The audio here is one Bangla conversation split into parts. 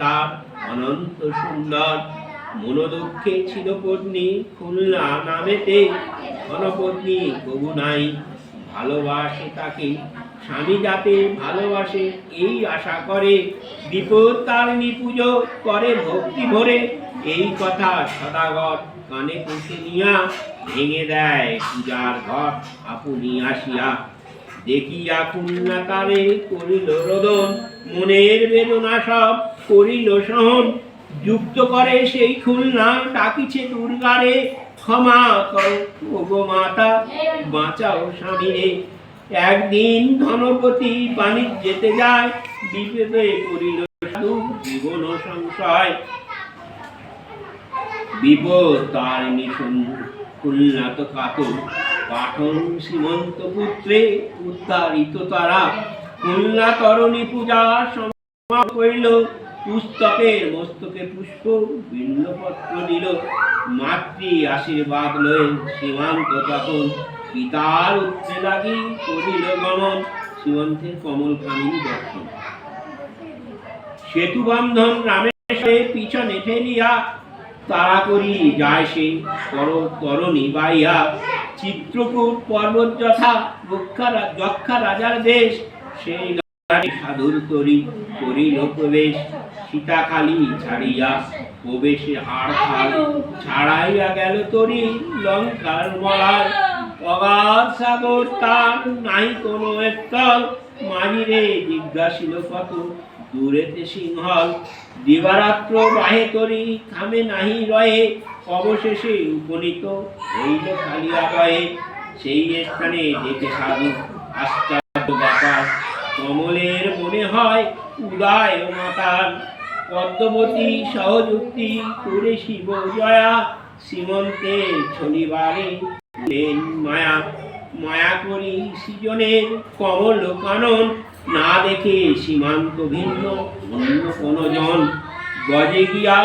তার অনন্ত সুন্দর মনোদক্ষে ছিল পত্নী খুলনা নামেতে কবু নাই ভালোবাসে তাকে। স্বামী যাতে ভালোবাসে, এই আশা করে। বিপদ তারিণী পুজো করে ভক্তি ভরে। এই কথা সদাগর কানে পুষে নিয়া ভেঙে দেয় পূজার ঘর আপনি আসিয়া দেখিয়া তারে করিল রোদন, মনের বেদনা সব করিল সহন। যুক্ত করে সেই খুলনা, ডাকিছে দুর্গারে, ক্ষমা করো মাতা, বাঁচাও স্বামীরে। একদিন ধনপতি বাণিজ্যেতে যায়, বিপদে করিল সাধু জীবন সংশয়। বিপদ তার নিশুন, খুলনা তো কাতর পাঠন সীমন্ত পুত্রে উদ্ধারিত তারা। তরণী পূজা সমা করিল পুস্তকের মস্তকে পুষ্প বিল্লপত্র দিল। মাতৃ আশীর্বাদ লয়ে সীমান্ত তখন পিতার উত্তরে লাগি করিল গমন। সীমন্তের কমল কামিনী দর্শন। সেতু বন্ধন পিছনে ফেলিয়া তারা করি যায় সে। তর তরণী বাইয়া। চিত্রকূট, পর্বত যথা যক্ষা রাজার দেশ, সেই সাধুর তরি করিল প্রবেশ। সীতাখালি ছাড়িয়া প্রবেশে আর খাল ছাড়াইয়া গেল তরি লঙ্কার মলার। অগাধ সাগর, তার নাই কোনো স্থল। মাঝিরে জিজ্ঞাসিল কত দূরেতে সিংহল দিবারাত্র বাহে তরি থামে নাহি রয়ে, অবশেষে উপনীত হইল কালিয়া রয়ে সেই স্থানে দেখে সাধু আশ্চর্য ব্যাপার। কমলের মনে হয় উদয় মাতার পদ্মবতী সহযুক্তি করে শিব জয়া সীমন্তে শনিবারে মায়া। মায়া করি সৃজনের কমল কানন না দেখে সীমান্ত ভিন্ন, অন্য কোন জন গজে গিয়া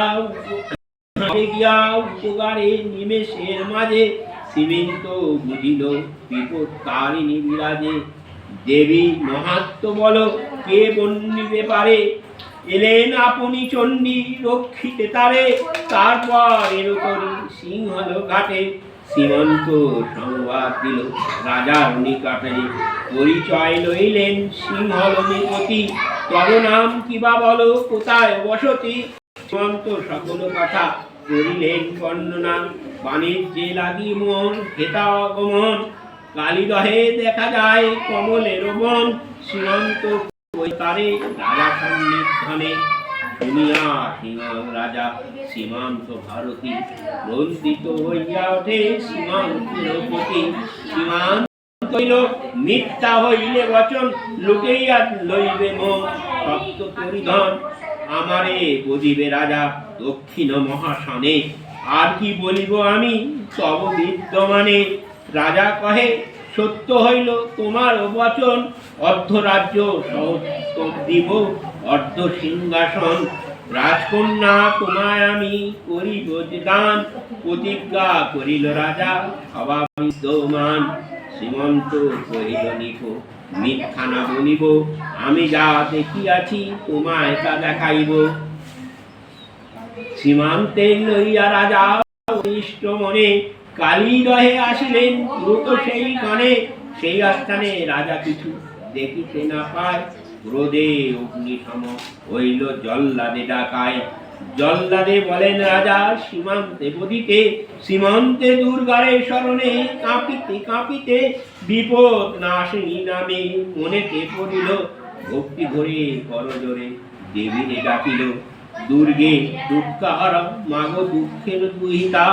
গজে গিয়া উপকারে নিমেষের মাঝে সীমিন্ত বুঝিল বিপদ তারিণী বিরাজে। দেবী মহাত্ম বল, কে বন্দিতে পারে? এলেন আপনি চণ্ডী রক্ষিতে তারে, তারপর এরকম সিংহল ঘাটে সীমন্ত সংবাদ দিল। রাজার নিকটে পরিচয় লইলেন সিংহল নিপতি। তব নাম কিবা বলো, কোথায় বসতি? সীমন্ত সকল কথা করিলেন বর্ণনা বাণিজ্যে লাগি মন, হেতা আগমন। কালীদহে দেখা যায় কমলের বন। সীমন্ত তারে রাজা সন্নিধানে শুনিয়া রাজা সীমান্ত ভারতী, রঞ্জিত হইয়া ওঠে সীমান্তের প্রতি সীমান্ত হইল মিথ্যা হইলে বচন, লুটেইয়া লইবে পরিধন আমারে বদিবে রাজা দক্ষিণ মহাসনে। আর কি বলিব আমি? তব বিদ্যমানে। রাজা কহে, সত্য হইল তোমার বচন, অর্ধরাজ্য দিব। অর্ধ সিংহাসন, রাজকন্যা তোমায় আমি করিব দান প্রতিজ্ঞা করিল রাজা সভা বিদ্যমান সীমন্ত কহিল নিকো মিথ্যা বলিব, আমি যা দেখিয়াছি তোমায় তা দেখাইব। সীমান্তে লইয়া রাজা ইষ্ট মনে কালী রহে আসিলেন, দ্রুত সেই গণে সেই আস্থানে রাজা কিছু দেখিতে না পায়। ক্রোধে অগ্নি সম হইল জল্লাদে ডাকায়। জল্লাদে বলেন রাজা, সীমান্তে বদিতে সীমান্তে দুর্গারে স্মরণে কাঁপিতে কাঁপিতে বিপদ নাশিনী নামে মনেতে পড়িল। ভক্তি ধরে করজোরে দেবীরে ডাকিল, দুর্গে দুঃখার মাগ দুঃখের দুহিতা।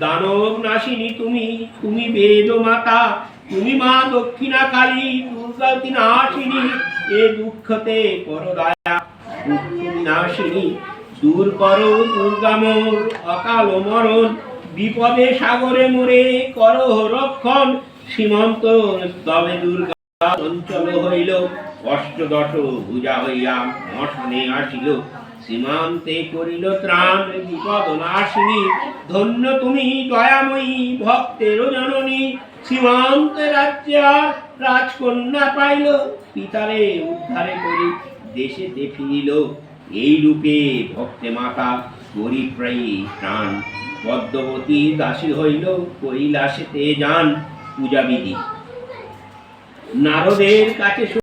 দানব নাশিনী তুমি তুমি বেদ মাতা। তুমি মা দক্ষিণা কালী দুর্গা নাশিনী এ দুঃখতে করো দয়া দুঃখ নাশিনী দূর করো দুর্গা মোর অকাল মরণ, বিপদে সাগরে মোরে করো রক্ষণ। সীমন্ত তবে দুর্গা চঞ্চল হইল, অষ্টদশ ভুজা হইয়া মশনে আসিল। সীমান্তে করিল ত্রাণ, বিপদ নাশিনী। ধন্য তুমি দয়াময়ী ভক্তের জননী। সীমান্তে রাজ্যে আর রাজকন্যা পাইল, পিতারে উদ্ধারে করি, দেশে ফিরিল এই রূপে ভক্তে মাতা পরিপ্রায়ী প্রাণ পদ্মবতী দাসী হইল কৈলাসেতে যান পূজাবিধি। নারদের কাছে